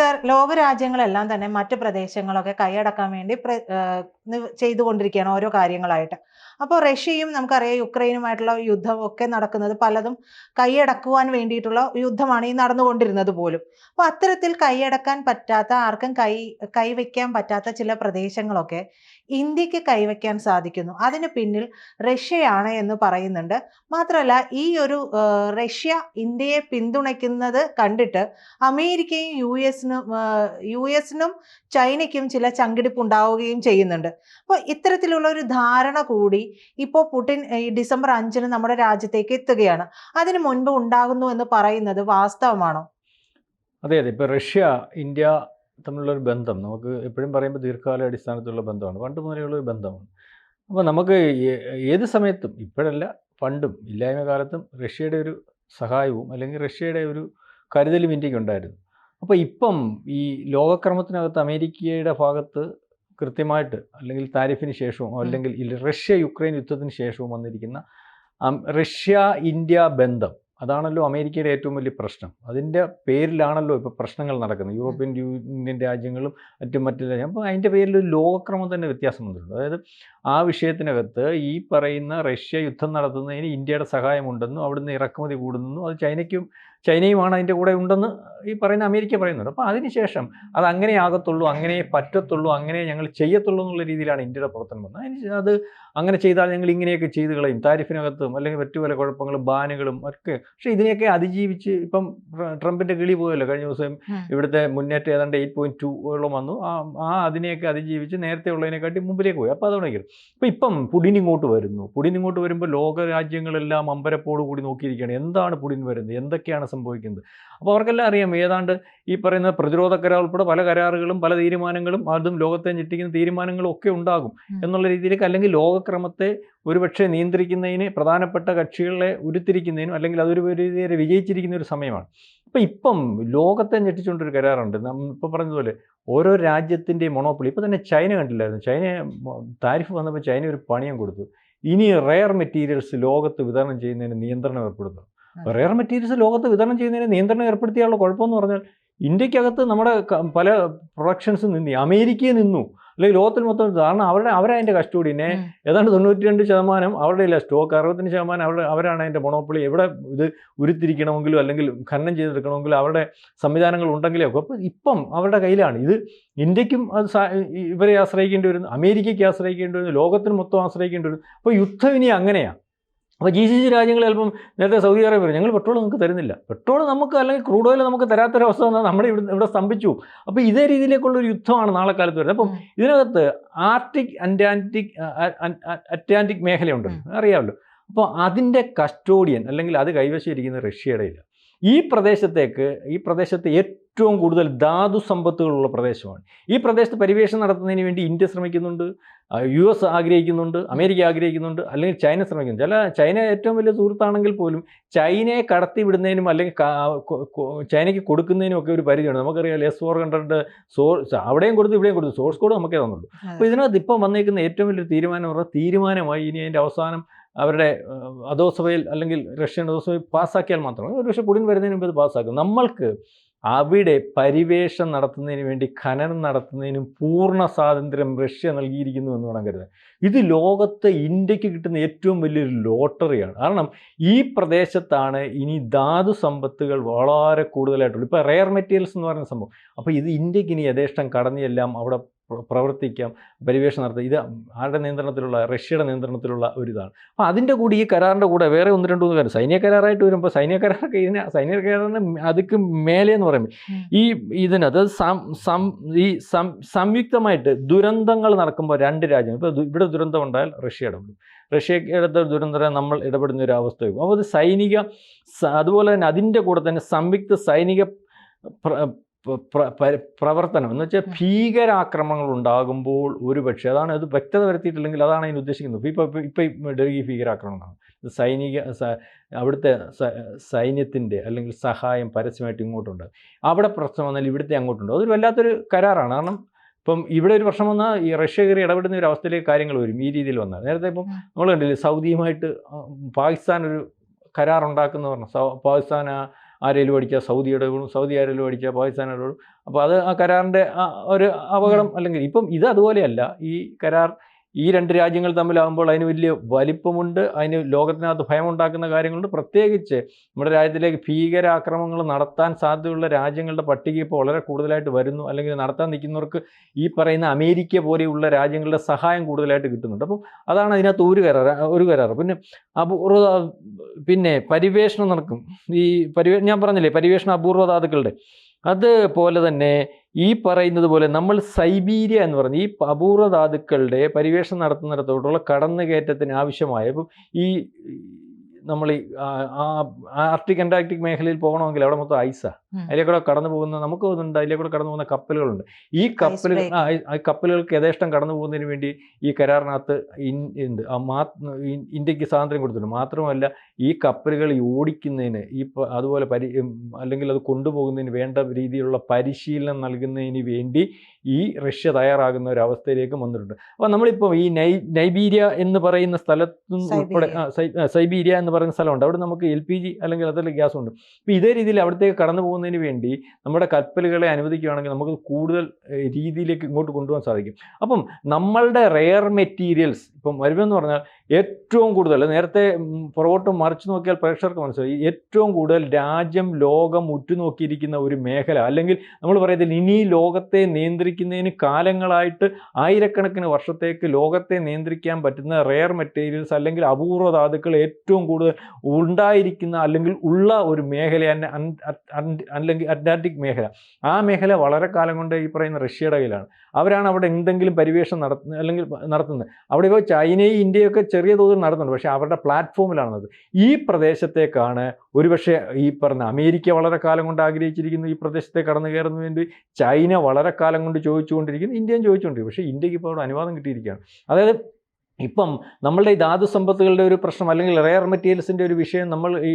Sir ലോകരാജ്യങ്ങളെല്ലാം തന്നെ മറ്റു പ്രദേശങ്ങളൊക്കെ കൈയടക്കാൻ വേണ്ടി ചെയ്തുകൊണ്ടിരിക്കുകയാണ് ഓരോ കാര്യങ്ങളായിട്ട്. അപ്പോൾ റഷ്യയും നമുക്കറിയാം യുക്രൈനുമായിട്ടുള്ള യുദ്ധമൊക്കെ നടക്കുന്നത് പലതും കൈയടക്കുവാൻ വേണ്ടിയിട്ടുള്ള യുദ്ധമാണ് ഈ നടന്നുകൊണ്ടിരുന്നത് പോലും. അപ്പോൾ അത്തരത്തിൽ കൈയടക്കാൻ പറ്റാത്ത ആർക്കും കൈ കൈവയ്ക്കാൻ പറ്റാത്ത ചില പ്രദേശങ്ങളൊക്കെ ഇന്ത്യയ്ക്ക് കൈവയ്ക്കാൻ സാധിക്കുന്നു. അതിന് പിന്നിൽ റഷ്യയാണ് എന്ന് പറയുന്നുണ്ട്. മാത്രമല്ല ഈ ഒരു റഷ്യ ഇന്ത്യയെ പിന്തുണയ്ക്കുന്നത് കണ്ടിട്ട് അമേരിക്കയും യു എസിനും യു എസിനും ചൈനയ്ക്കും ചില ചങ്കിടിപ്പ് ഉണ്ടാവുകയും ചെയ്യുന്നുണ്ട്. അപ്പോൾ ഇത്തരത്തിലുള്ള ഒരു ധാരണ കൂടി ഇപ്പോൾ പുടിൻ ഈ ഡിസംബർ അഞ്ചിന് നമ്മുടെ രാജ്യത്തേക്ക് എത്തുകയാണ്. അതിന് മുൻപ് ഉണ്ടാകുന്നു എന്ന് പറയുന്നത് വാസ്തവമാണോ? അതെ അതെ. ഇപ്പോൾ റഷ്യ ഇന്ത്യ തമ്മിലുള്ള ഒരു ബന്ധം. നമുക്ക് എപ്പോഴും പറയുമ്പോൾ ദീർഘകാല അടിസ്ഥാനത്തിലുള്ള ബന്ധമാണ്. പണ്ട് മുതലുള്ള ഒരു ബന്ധമാണ്. അപ്പോൾ നമുക്ക് ഏത് സമയത്തും ഇപ്പോഴല്ല പണ്ടും ഇല്ലായ്മ കാലത്തും റഷ്യയുടെ ഒരു സഹായവും അല്ലെങ്കിൽ റഷ്യയുടെ ഒരു കരുതലും ഇന്ത്യയ്ക്ക് ഉണ്ടായിരുന്നു. അപ്പോൾ ഇപ്പം ഈ ലോകക്രമത്തിനകത്ത് അമേരിക്കയുടെ ഭാഗത്ത് കൃത്യമായിട്ട് അല്ലെങ്കിൽ താരിഫിന് ശേഷവും അല്ലെങ്കിൽ റഷ്യ യുക്രൈൻ യുദ്ധത്തിന് ശേഷവും വന്നിരിക്കുന്ന റഷ്യ ഇന്ത്യ ബന്ധം അതാണല്ലോ അമേരിക്കയുടെ ഏറ്റവും വലിയ പ്രശ്നം. അതിന്റെ പേരിലാണല്ലോ ഇപ്പോൾ പ്രശ്നങ്ങൾ നടക്കുന്നത്. യൂറോപ്യൻ യൂണിയൻ രാജ്യങ്ങളും മറ്റും മറ്റു രാജ്യം. അപ്പോൾ അതിന്റെ പേരിൽ ഒരു ലോകക്രമം തന്നെ വ്യത്യാസം വന്നിട്ടുണ്ട് അതായത് ആ വിഷയത്തിനകത്ത് ഈ പറയുന്ന റഷ്യ യുദ്ധം നടത്തുന്നതിന് ഇന്ത്യയുടെ സഹായമുണ്ടെന്നും അവിടുന്ന് ഇറക്കുമതി കൂടുന്നു അത് ചൈനയ്ക്കും ചൈനയുമാണ് അതിന്റെ കൂടെ ഉണ്ടെന്ന് ഈ പറയുന്ന അമേരിക്ക പറയുന്നുണ്ട്. അപ്പോൾ അതിനുശേഷം അത് അങ്ങനെ ആകത്തുള്ളൂ അങ്ങനെ പറ്റത്തുള്ളൂ അങ്ങനെ ഞങ്ങൾ ചെയ്യത്തുള്ളൂ എന്നുള്ള രീതിയിലാണ് ഇന്ത്യയുടെ പ്രവർത്തനം വന്നത്. അതിന് അത് അങ്ങനെ ചെയ്താൽ ഞങ്ങൾ ഇങ്ങനെയൊക്കെ ചെയ്ത് കളയും. താരിഫിനകത്തും അല്ലെങ്കിൽ മറ്റു പല കുഴപ്പങ്ങളും ബാനുകളും ഒക്കെ. പക്ഷേ ഇതിനെയൊക്കെ അതിജീവിച്ച് ഇപ്പം ട്ര- ട്രംപിന്റെ കിളി പോയല്ലോ. കഴിഞ്ഞ ദിവസം. ഇവിടുത്തെ മുന്നേറ്റം ഏതാണ്ട് എയ്റ്റ് പോയിന്റ് ടു ഓളം വന്നു. ആ ആ അതിനെയൊക്കെ അതിജീവിച്ച് നേരത്തെ ഉള്ളതിനെക്കാട്ടി മുമ്പിലേക്ക് പോയി. അപ്പോൾ അതുകൊണ്ടെങ്കിൽ അപ്പോൾ ഇപ്പം പുടിൻ ഇങ്ങോട്ട് വരുന്നു. പുടിൻ ഇങ്ങോട്ട് വരുമ്പോൾ ലോക രാജ്യങ്ങളെല്ലാം അമ്പരപ്പോട് കൂടി നോക്കിയിരിക്കുകയാണ്. എന്താണ് പുടിൻ വരുന്നത്? എന്തൊക്കെയാണ് സംഭവിക്കുന്നത്. അപ്പോൾ അവർക്കെല്ലാം അറിയാം ഏതാണ്ട് ഈ പറയുന്ന പ്രതിരോധ കരാർ ഉൾപ്പെടെ പല കരാറുകളും പല തീരുമാനങ്ങളും അതും ലോകത്തെ ഞെട്ടിക്കുന്ന തീരുമാനങ്ങളും ഒക്കെ ഉണ്ടാകും എന്നുള്ള രീതിയിലേക്ക് അല്ലെങ്കിൽ ലോകക്രമത്തെ ഒരുപക്ഷെ നിയന്ത്രിക്കുന്നതിന് പ്രധാനപ്പെട്ട കക്ഷികളെ ഉരുത്തിരിക്കുന്നതിനും അല്ലെങ്കിൽ അതൊരു രീതിയിൽ വിജയിച്ചിരിക്കുന്ന ഒരു സമയമാണ്. അപ്പോൾ ഇപ്പം ലോകത്തെ ഞെട്ടിച്ചുകൊണ്ടൊരു കരാറുണ്ട്. ഇപ്പോൾ പറഞ്ഞതുപോലെ ഓരോ രാജ്യത്തിന്റെയും മൊണോപ്പൊളി ഇപ്പോൾ തന്നെ ചൈന കണ്ടില്ലായിരുന്നു? ചൈന താരിഫ് വന്നപ്പോൾ ചൈന ഒരു പണിയം കൊടുത്തു. ഇനി റെയർ മെറ്റീരിയൽസ് ലോകത്ത് വിതരണം ചെയ്യുന്നതിന് നിയന്ത്രണം ഏർപ്പെടുത്തും. റെയർ മെറ്റീരിയൽസ് ലോകത്ത് വിതരണം ചെയ്യുന്നതിന് നിയന്ത്രണം ഏർപ്പെടുത്തിയാലുള്ള കുഴപ്പമെന്ന് പറഞ്ഞാൽ ഇന്ത്യക്കകത്ത് നമ്മുടെ പല പ്രൊഡക്ഷൻസ് നിന്നി അമേരിക്കയിൽ നിന്നു അല്ലെങ്കിൽ ലോകത്തിൽ മൊത്തം കാരണം അവരുടെ അവരതിന്റെ കസ്റ്റോഡിനെ ഉം. ഏതാണ്ട് തൊണ്ണൂറ്റി രണ്ട് ശതമാനം അവരുടെ ഇല്ല സ്റ്റോക്ക് അറുപത്തഞ്ച് ശതമാനം അവരുടെ അവരാണ് അതിന്റെ മൊണോപ്പൊളി എവിടെ ഇത് ഉരുത്തിരിക്കണമെങ്കിലും അല്ലെങ്കിൽ ഖനനം ചെയ്തെടുക്കണമെങ്കിലും അവരുടെ സംവിധാനങ്ങൾ ഉണ്ടെങ്കിലേ ഒക്കെ. അപ്പോൾ ഇപ്പം അവരുടെ കയ്യിലാണ്. ഇത് ഇന്ത്യക്കും അത് ഇവരെ ആശ്രയിക്കേണ്ടി വരുന്നു അമേരിക്കയ്ക്ക് ആശ്രയിക്കേണ്ടി വരുന്നു ലോകത്തിന് മൊത്തം ആശ്രയിക്കേണ്ടി വരുന്നു. അപ്പോൾ യുദ്ധം ഇനി അങ്ങനെയാണ് അപ്പോൾ ജി സി സി രാജ്യങ്ങൾ ചിലപ്പം നേരത്തെ സൗദി അറേബ്യ ഞങ്ങൾ പെട്രോൾ നമുക്ക് തരുന്നില്ല. പെട്രോൾ നമുക്ക് അല്ലെങ്കിൽ ക്രൂഡ് ഓയിൽ നമുക്ക് തരാത്തൊരവസ്ഥ വന്നാൽ നമ്മുടെ ഇവിടെ ഇവിടെ സ്തംഭിച്ചു അപ്പോൾ ഇതേ രീതിയിലേക്കുള്ള ഒരു യുദ്ധമാണ് നാളെ കാലത്ത് വരുന്നത്. അപ്പം ഇതിനകത്ത് ആർട്ടിക് അന്റാന്റിക് അറ്റ്ലാന്റിക് മേഖലയുണ്ട്. അറിയാമല്ലോ. അപ്പോൾ അതിന്റെ കസ്റ്റോഡിയൻ അല്ലെങ്കിൽ അത് കൈവശം ഇരിക്കുന്ന റഷ്യയുടെ ഇല്ല. ഈ പ്രദേശത്തേക്ക് ഈ പ്രദേശത്തെ ഏറ്റവും കൂടുതൽ ധാതു സമ്പത്തുകളുള്ള പ്രദേശമാണ്. ഈ പ്രദേശത്ത് പരിവേഷം നടത്തുന്നതിന് വേണ്ടി ഇന്ത്യ ശ്രമിക്കുന്നുണ്ട് യു എസ് ആഗ്രഹിക്കുന്നുണ്ട് അമേരിക്ക ആഗ്രഹിക്കുന്നുണ്ട് അല്ലെങ്കിൽ ചൈന ശ്രമിക്കുന്നു ചില ചൈന ഏറ്റവും വലിയ സുഹൃത്താണെങ്കിൽ പോലും ചൈനയെ കടത്തി വിടുന്നതിനും അല്ലെങ്കിൽ ചൈനയ്ക്ക് കൊടുക്കുന്നതിനും ഒക്കെ ഒരു പരിധിയുണ്ട്. നമുക്കറിയാം എസ് ഫോർ ഹൺഡ്രഡ് സോഴ്സ് അവിടെയും കൊടുത്തു ഇവിടെയും കൊടുത്തു. സോഴ്സ് കോഡ് നമുക്കേ തന്നുള്ളൂ. അപ്പോൾ ഇതിനകത്ത് ഇപ്പം വന്നേക്കുന്ന ഏറ്റവും വലിയൊരു തീരുമാനം എന്ന് പറഞ്ഞാൽ തീരുമാനമായി ഇനി അതിന്റെ അവസാനം അവരുടെ അധോസഭയിൽ അല്ലെങ്കിൽ റഷ്യൻ അധോസഭയിൽ പാസ്സാക്കിയാൽ മാത്രമേ ഒരു പക്ഷേ പുടിൻ വരുന്നതിന് മുമ്പ് ഇത് പാസ്സാക്കും. നമ്മൾക്ക് അവിടെ പരിവേഷം നടത്തുന്നതിന് വേണ്ടി ഖനനം നടത്തുന്നതിനും പൂർണ സ്വാതന്ത്ര്യം റഷ്യ നൽകിയിരിക്കുന്നു എന്ന് വേണം കരുതാൻ. ഇത് ലോകത്ത് ഇന്ത്യയ്ക്ക് കിട്ടുന്ന ഏറ്റവും വലിയൊരു ലോട്ടറിയാണ്. കാരണം ഈ പ്രദേശത്താണ് ഇനി ധാതു സമ്പത്തുകൾ വളരെ കൂടുതലായിട്ടുള്ളൂ ഇപ്പോൾ റെയർ മെറ്റീരിയൽസ് എന്ന് പറയുന്ന സംഭവം. അപ്പോൾ ഇത് ഇന്ത്യയ്ക്ക് ഇനി യഥേഷ്ടം കടന്നെല്ലാം അവിടെ പ്രവർത്തിക്കാം പരിവേഷം നടത്താം. ഇത് ആരുടെ നിയന്ത്രണത്തിലുള്ള റഷ്യയുടെ നിയന്ത്രണത്തിലുള്ള ഒരു ഇതാണ് അപ്പോൾ അതിന്റെ കൂടി ഈ കരാറിന്റെ കൂടെ വേറെ ഒന്ന് രണ്ട് മൂന്ന് കാര്യം. സൈനിക കരാറായിട്ട് വരുമ്പോൾ സൈനിക കരാറൊക്കെ ഇതിന് സൈനിക കരാറിന് അതിക്ക് മേലെ എന്ന് പറയുമ്പോൾ. ഈ ഇതിനകത്ത് സം ഈ സംയുക്തമായിട്ട് ദുരന്തങ്ങൾ നടക്കുമ്പോൾ രണ്ട് രാജ്യം ഇപ്പോൾ ഇവിടെ ദുരന്തം ഉണ്ടായാൽ റഷ്യ ഇടപെടും. റഷ്യയുടെ ദുരന്തം നമ്മൾ ഇടപെടുന്ന ഒരു അവസ്ഥ വരും അപ്പോൾ അത് സൈനിക അതുപോലെ തന്നെ അതിന്റെ കൂടെ തന്നെ സംയുക്ത സൈനിക പ്രവർത്തനം. എന്ന് വെച്ചാൽ ഭീകരാക്രമണങ്ങൾ ഉണ്ടാകുമ്പോൾ ഒരു പക്ഷേ അതാണ് അത് വ്യക്തത വരുത്തിയിട്ടില്ലെങ്കിൽ അതാണ് അതിന് ഉദ്ദേശിക്കുന്നത്. ഇപ്പോൾ ഇപ്പോൾ ഡൽഹി ഭീകരാക്രമണമാണ്. സൈനിക അവിടുത്തെ സൈന്യത്തിന്റെ അല്ലെങ്കിൽ സഹായം പരസ്യമായിട്ട് ഇങ്ങോട്ടുണ്ട്. അവിടെ പ്രശ്നം വന്നാൽ ഇവിടുത്തെ അങ്ങോട്ടുണ്ട്. അതൊരു വല്ലാത്തൊരു കരാറാണ്. കാരണം ഇപ്പം ഇവിടെ ഒരു പ്രശ്നം വന്നാൽ ഈ റഷ്യ കയറി ഇടപെടുന്ന ഒരു അവസ്ഥയിലേക്ക് കാര്യങ്ങൾ വരും ഈ രീതിയിൽ വന്നാൽ. നേരത്തെ ഇപ്പം നമ്മൾ കണ്ടില്ലേ സൗദിയുമായിട്ട് പാകിസ്ഥാൻ ഒരു കരാർ ഉണ്ടാക്കുന്ന പറഞ്ഞു. സൗ പാകിസ്ഥാൻ ആ, ആരെങ്കിലും അടിച്ചാൽ സൗദിയുടെ വീഴും സൗദി ആരേലും അടിച്ചാൽ പാകിസ്ഥാനോട്. അപ്പോൾ അത് ആ കരാറിന്റെ ഒരു അപകടം അല്ലെങ്കിൽ ഇപ്പം ഇത് അതുപോലെയല്ല. ഈ കരാർ ഈ രണ്ട് രാജ്യങ്ങൾ തമ്മിലാകുമ്പോൾ അതിന് വലിയ വലിപ്പമുണ്ട്. അതിന് ലോകത്തിനകത്ത് ഭയമുണ്ടാക്കുന്ന കാര്യങ്ങളുണ്ട്. പ്രത്യേകിച്ച് നമ്മുടെ രാജ്യത്തിലേക്ക് ഭീകരാക്രമങ്ങൾ നടത്താൻ സാധ്യതയുള്ള രാജ്യങ്ങളുടെ പട്ടിക ഇപ്പോൾ വളരെ കൂടുതലായിട്ട് വരുന്നു. അല്ലെങ്കിൽ നടത്താൻ നിൽക്കുന്നവർക്ക് ഈ പറയുന്ന അമേരിക്ക പോലെയുള്ള രാജ്യങ്ങളുടെ സഹായം കൂടുതലായിട്ട് കിട്ടുന്നുണ്ട്. അപ്പോൾ അതാണ് അതിനകത്ത് ഒരു കരാർ ഒരു കരാർ. പിന്നെ അപൂർവ പിന്നെ പരിവേഷണം നടക്കും. ഈ പരിവേ ഞാൻ പറഞ്ഞില്ലേ പരിവേഷണ അപൂർവ ധാതുക്കളുടെ. അതുപോലെ തന്നെ ഈ പറയുന്നത് പോലെ നമ്മൾ സൈബീരിയ എന്ന് പറഞ്ഞ ഈ അപൂർവ ധാതുക്കളുടെ പരിവേഷണം നടത്തുന്നിടത്തോട്ടുള്ള കടന്നുകയറ്റത്തിന് ആവശ്യമായ ഇപ്പം ഈ നമ്മൾ ഈ ആർട്ടിക് അന്റാർട്ടിക് മേഖലയിൽ പോകണമെങ്കിൽ അവിടെ മൊത്തം ഐസാ ഉം. അതിലേക്കൂടെ കടന്നു പോകുന്ന നമുക്ക് തോന്നുന്നുണ്ട് കൂടെ കടന്നു പോകുന്ന കപ്പലുകളുണ്ട്. ഈ കപ്പലുകൾ ആ കപ്പലുകൾക്ക് യഥേഷ്ടം കടന്നു പോകുന്നതിന് വേണ്ടി ഈ കരാറിനകത്ത് ഉണ്ട് ഇന്ത്യയ്ക്ക് സ്വാതന്ത്ര്യം കൊടുത്തിട്ടുണ്ട്. മാത്രമല്ല ഈ കപ്പലുകൾ ഓടിക്കുന്നതിന് ഈ അതുപോലെ പരി അല്ലെങ്കിൽ അത് കൊണ്ടുപോകുന്നതിന് വേണ്ട രീതിയിലുള്ള പരിശീലനം നൽകുന്നതിന് വേണ്ടി ഈ റഷ്യ തയ്യാറാകുന്ന ഒരു അവസ്ഥയിലേക്ക് വന്നിട്ടുണ്ട്. അപ്പോൾ നമ്മളിപ്പോൾ ഈ നൈ നൈബീരിയ എന്ന് പറയുന്ന സ്ഥലത്തും ഉൾപ്പെടെ സൈബീരിയ. എന്ന് പറയുന്ന സ്ഥലമുണ്ട്. അവിടെ നമുക്ക് എൽ പി ജി അല്ലെങ്കിൽ അതിൽ ഗ്യാസ് ഉണ്ട് അപ്പോൾ ഇതേ രീതിയിൽ അവിടത്തേക്ക് കടന്നു പോകുന്നതിന് വേണ്ടി നമ്മുടെ കപ്പലുകളെ അനുവദിക്കുകയാണെങ്കിൽ നമുക്ക് കൂടുതൽ രീതിയിലേക്ക് ഇങ്ങോട്ട് കൊണ്ടുപോകാൻ സാധിക്കും. അപ്പം നമ്മളുടെ റെയർ മെറ്റീരിയൽസ് ഇപ്പം വരുമെന്ന് പറഞ്ഞാൽ ഏറ്റവും കൂടുതൽ നേരത്തെ പുറകോട്ട് മറിച്ച് നോക്കിയാൽ പ്രേക്ഷകർക്ക് മനസ്സിലായി ഏറ്റവും കൂടുതൽ രാജ്യം ലോകം ഉറ്റുനോക്കിയിരിക്കുന്ന ഒരു മേഖല അല്ലെങ്കിൽ നമ്മൾ പറയുന്നത് ഇനി ലോകത്തെ നിയന്ത്രിക്കുന്നതിന് കാലങ്ങളായിട്ട് ആയിരക്കണക്കിന് വർഷത്തേക്ക് ലോകത്തെ നിയന്ത്രിക്കാൻ പറ്റുന്ന റെയർ മെറ്റീരിയൽസ് അല്ലെങ്കിൽ അപൂർവ ധാതുക്കൾ ഏറ്റവും കൂടുതൽ ഉണ്ടായിരിക്കുന്ന അല്ലെങ്കിൽ ഉള്ള ഒരു മേഖലയാണ് അ- അല്ലെങ്കിൽ അറ്റ്ലാന്റിക് മേഖല. ആ മേഖല വളരെ കാലം കൊണ്ട് ഈ പറയുന്ന റഷ്യയുടെ കയ്യിലാണ്. അവരാണ് അവിടെ എന്തെങ്കിലും പരിവേഷം നടത്തുന്നത് അല്ലെങ്കിൽ നടത്തുന്നത്. അവിടെ ഇപ്പോൾ ചൈനയും ഇന്ത്യയൊക്കെ ചെറിയ തോതിൽ നടത്തുന്നുണ്ട് പക്ഷേ അവരുടെ പ്ലാറ്റ്ഫോമിലാണത്. ഈ പ്രദേശത്തേക്കാണ് ഒരുപക്ഷെ ഈ പറഞ്ഞ അമേരിക്ക വളരെ കാലം കൊണ്ട് ആഗ്രഹിച്ചിരിക്കുന്നു ഈ പ്രദേശത്തെ കടന്നു കയറുന്നു വേണ്ടി. ചൈന വളരെ കാലം കൊണ്ട് ചോദിച്ചുകൊണ്ടിരിക്കുന്നു. ഇന്ത്യയും ചോദിച്ചുകൊണ്ടിരിക്കും പക്ഷേ ഇന്ത്യയ്ക്ക് ഇപ്പോൾ അവിടെ അനുവാദം കിട്ടിയിരിക്കുകയാണ്. അതായത് ഇപ്പം നമ്മളുടെ ഈ ധാതു സമ്പത്തുകളുടെ ഒരു പ്രശ്നം അല്ലെങ്കിൽ റെയർ മെറ്റീരിയൽസിന്റെ ഒരു വിഷയം നമ്മൾ ഈ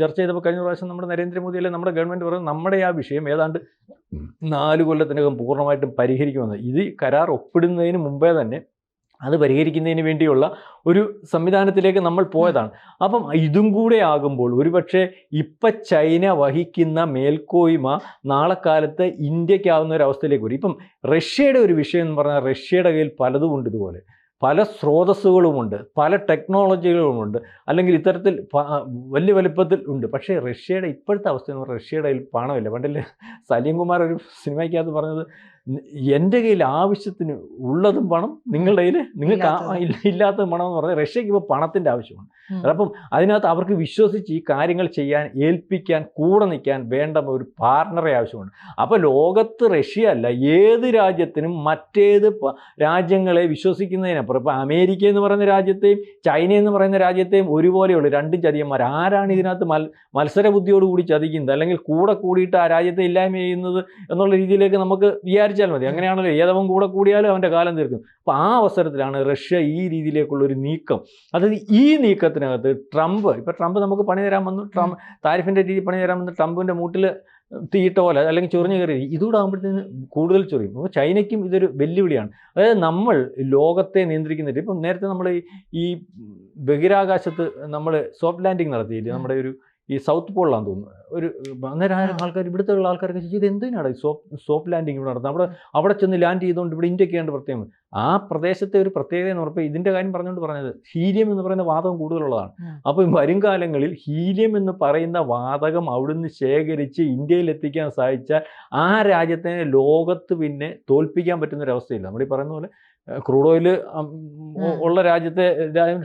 ചർച്ച ചെയ്തപ്പോൾ കഴിഞ്ഞ പ്രാവശ്യം നമ്മുടെ നരേന്ദ്രമോദി അല്ലെങ്കിൽ നമ്മുടെ ഗവൺമെന്റ് പറയുന്നത് നമ്മുടെ ആ വിഷയം ഏതാണ്ട് നാല് കൊല്ലത്തിനകം പൂർണമായിട്ടും പരിഹരിക്കുമെന്ന്. ഇത് കരാർ ഒപ്പിടുന്നതിന് മുമ്പേ തന്നെ അത് പരിഹരിക്കുന്നതിന് വേണ്ടിയുള്ള ഒരു സംവിധാനത്തിലേക്ക് നമ്മൾ പോയതാണ്. അപ്പം ഇതും കൂടെ ആകുമ്പോൾ ഒരുപക്ഷെ ഇപ്പം ചൈന വഹിക്കുന്ന മേൽക്കോയ്മ നാളെ കാലത്ത് ഇന്ത്യക്കാവുന്ന ഒരു അവസ്ഥയിലേക്ക് വരും. ഇപ്പം റഷ്യയുടെ ഒരു വിഷയം എന്ന് പറഞ്ഞാൽ റഷ്യയുടെ കയ്യിൽ പലതും ഉണ്ട് ഇതുപോലെ. പല സ്രോതസ്സുകളുമുണ്ട് പല ടെക്നോളജികളുമുണ്ട് അല്ലെങ്കിൽ ഇത്തരത്തിൽ വലിയ വലുപ്പത്തിൽ ഉണ്ട്. പക്ഷേ റഷ്യയുടെ ഇപ്പോഴത്തെ അവസ്ഥ എന്ന് പറഞ്ഞാൽ റഷ്യയുടെ കയ്യിൽ പണമില്ല. പണ്ടില്ല സലീം കുമാർ ഒരു സിനിമയ്ക്കകത്ത് പറഞ്ഞത് "ന- എന്റെ കയ്യിൽ ആവശ്യത്തിന് ഉള്ളതും പണം നിങ്ങളുടെ കയ്യിൽ നിങ്ങൾക്ക് ഇല്ലാത്ത ഇല്ലാത്തതും. പണം എന്ന് പറഞ്ഞാൽ റഷ്യക്ക് ഇപ്പോൾ പണത്തിന്റെ ആവശ്യമാണ്. അപ്പം അതിനകത്ത് അവർക്ക് വിശ്വസിച്ച് ഈ കാര്യങ്ങൾ ചെയ്യാൻ ഏൽപ്പിക്കാൻ കൂടെ നിൽക്കാൻ വേണ്ട ഒരു പാർട്ണറെ ആവശ്യമുണ്ട്. അപ്പോൾ ലോകത്ത് റഷ്യ അല്ല ഏത് രാജ്യത്തിനും മറ്റേത് രാജ്യങ്ങളെ വിശ്വസിക്കുന്നതിനപ്പുറം ഇപ്പോൾ അമേരിക്ക എന്ന് പറയുന്ന രാജ്യത്തെയും ചൈന എന്ന് പറയുന്ന രാജ്യത്തെയും ഒരുപോലെയുള്ളൂ. രണ്ടും ചതിയന്മാർ. ആരാണ് ഇതിനകത്ത് മൽ മത്സര ബുദ്ധിയോട് കൂടി ചതിക്കുന്നത്? അല്ലെങ്കിൽ കൂടെ കൂടിയിട്ട് ആ രാജ്യത്തെ ഇല്ലായ്മ ചെയ്യുന്നത് എന്നുള്ള രീതിയിലേക്ക് നമുക്ക് വിചാരിച്ചാൽ മതി. അങ്ങനെയാണല്ലോ. ഏതവൻ കൂടെ കൂടിയാലും അവന്റെ കാലം തീർക്കും. അപ്പോൾ ആ അവസരത്തിലാണ് റഷ്യ ഈ രീതിയിലേക്കുള്ള ഒരു നീക്കം. അതായത് ഈ നീക്കത്തിനകത്ത് ട്രംപ് ഇപ്പോൾ ട്രംപ് നമുക്ക് പണി തരാൻ വന്നു. ട്രംപ് താരിഫിന്റെ രീതി പണി തരാൻ വന്നു. ട്രംപിന്റെ മൂട്ടിൽ തീയിട്ട പോലെ അല്ലെങ്കിൽ ചൊറിഞ്ഞു കയറി ഇതുകൂടെ ആകുമ്പോഴത്തേന് കൂടുതൽ ചൊറിയും. അപ്പോൾ ചൈനയ്ക്കും ഇതൊരു വെല്ലുവിളിയാണ്. അതായത് നമ്മൾ ലോകത്തെ നിയന്ത്രിക്കുന്നില്ല. ഇപ്പം നേരത്തെ നമ്മൾ ഈ ബഹിരാകാശത്ത് നമ്മൾ സോഫ്റ്റ് ലാൻഡിങ് നടത്തിയില്ലേ? നമ്മുടെ ഒരു ഈ സൗത്ത് പോളിലാണ് തോന്നുന്നു. ഒരു അന്നേരം ആരും ആൾക്കാർ ഇവിടുത്തെ ഉള്ള ആൾക്കാരൊക്കെ ചോദിച്ചു ഇത് എന്തിനാണ് സോഫ്റ്റ് സോപ്പ് സോപ്പ് ലാൻഡിങ് ഇവിടെ നടത്തുന്നത് അവിടെ അവിടെ ചെന്ന് ലാൻഡ് ചെയ്തുകൊണ്ട് ഇവിടെ ഇന്ത്യയ്ക്ക് വേണ്ട പ്രത്യേകം ആ പ്രദേശത്തെ ഒരു പ്രത്യേകത എന്ന് പറഞ്ഞപ്പോൾ ഇതിന്റെ കാര്യം പറഞ്ഞുകൊണ്ട് പറഞ്ഞത് ഹീലിയം എന്ന് പറയുന്ന വാതകം കൂടുതലുള്ളതാണ്. അപ്പോൾ വരും കാലങ്ങളിൽ ഹീലിയം എന്ന് പറയുന്ന വാതകം അവിടുന്ന് ശേഖരിച്ച് ഇന്ത്യയിൽ എത്തിക്കാൻ സാധിച്ചാൽ ആ രാജ്യത്തിനെ ലോകത്ത് പിന്നെ തോൽപ്പിക്കാൻ പറ്റുന്ന ഒരു അവസ്ഥയില്ല നമ്മൾ ഈ പറയുന്ന പോലെ ക്രൂഡ് ഓയിൽ ഉള്ള രാജ്യത്തെ രാജ്യം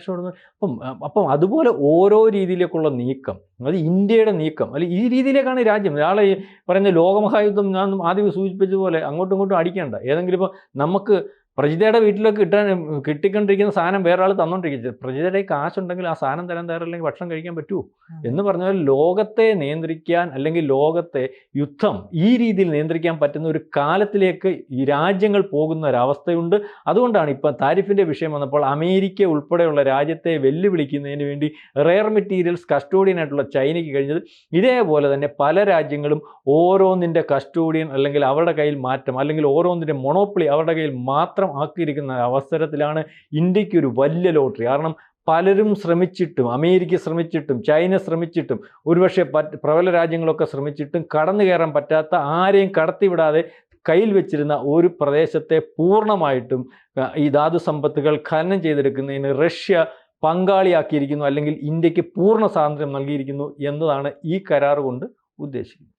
അപ്പം അപ്പം അതുപോലെ ഓരോ രീതിയിലേക്കുള്ള നീക്കം അത് ഇന്ത്യയുടെ നീക്കം അല്ലെ ഈ രീതിയിലേക്കാണ് ഈ രാജ്യം. ഒരാളെ ഈ പറയുന്ന ലോകമഹായുദ്ധം ഞാൻ ആദ്യം സൂചിപ്പിച്ചതുപോലെ അങ്ങോട്ടും ഇങ്ങോട്ടും അടിക്കേണ്ട. ഏതെങ്കിലും ഇപ്പോൾ നമുക്ക് പ്രജിതയുടെ വീട്ടിലൊക്കെ കിട്ടാൻ കിട്ടിക്കൊണ്ടിരിക്കുന്ന സാധനം വേറെ ആൾ തന്നോണ്ടിരിക്കുന്നത് പ്രജിതയുടെ കാശുണ്ടെങ്കിൽ ആ സാധനം തരാൻ തയ്യാറല്ലെങ്കിൽ ഭക്ഷണം കഴിക്കാൻ പറ്റുമോ എന്ന് പറഞ്ഞാൽ ലോകത്തെ നിയന്ത്രിക്കാൻ അല്ലെങ്കിൽ ലോകത്തെ യുദ്ധം ഈ രീതിയിൽ നിയന്ത്രിക്കാൻ പറ്റുന്ന ഒരു കാലത്തിലേക്ക് ഈ രാജ്യങ്ങൾ പോകുന്ന ഒരവസ്ഥയുണ്ട്. അതുകൊണ്ടാണ് ഇപ്പം താരിഫിന്റെ വിഷയം വന്നപ്പോൾ അമേരിക്ക ഉൾപ്പെടെയുള്ള രാജ്യത്തെ വെല്ലുവിളിക്കുന്നതിന് വേണ്ടി റെയർ മെറ്റീരിയൽസ് കസ്റ്റോഡിയൻ ആയിട്ടുള്ള ചൈനയ്ക്ക് കഴിഞ്ഞത്. ഇതേപോലെ തന്നെ പല രാജ്യങ്ങളും ഓരോന്നിന്റെ കസ്റ്റോഡിയൻ അല്ലെങ്കിൽ അവരുടെ കയ്യിൽ മാറ്റം അല്ലെങ്കിൽ ഓരോന്നിന്റെ മൊണോപ്പിളി അവരുടെ കയ്യിൽ മാത്രം ആക്കിയിരിക്കുന്ന അവസരത്തിലാണ് ഇന്ത്യയ്ക്ക് ഒരു വലിയ ലോട്ടറി. കാരണം പലരും ശ്രമിച്ചിട്ടും അമേരിക്ക ശ്രമിച്ചിട്ടും ചൈന ശ്രമിച്ചിട്ടും ഒരുപക്ഷെ പ്രബല രാജ്യങ്ങളൊക്കെ ശ്രമിച്ചിട്ടും കടന്നു കയറാൻ പറ്റാത്ത ആരെയും കടത്തിവിടാതെ കയ്യിൽ വെച്ചിരുന്ന ഒരു പ്രദേശത്തെ പൂർണമായിട്ടും ഈ ധാതു സമ്പത്തുകൾ ഖനനം ചെയ്തെടുക്കുന്നതിന് റഷ്യ പങ്കാളിയാക്കിയിരിക്കുന്നു അല്ലെങ്കിൽ ഇന്ത്യയ്ക്ക് പൂർണ സ്വാതന്ത്ര്യം നൽകിയിരിക്കുന്നു എന്നതാണ് ഈ കരാർ കൊണ്ട് ഉദ്ദേശിക്കുന്നത്.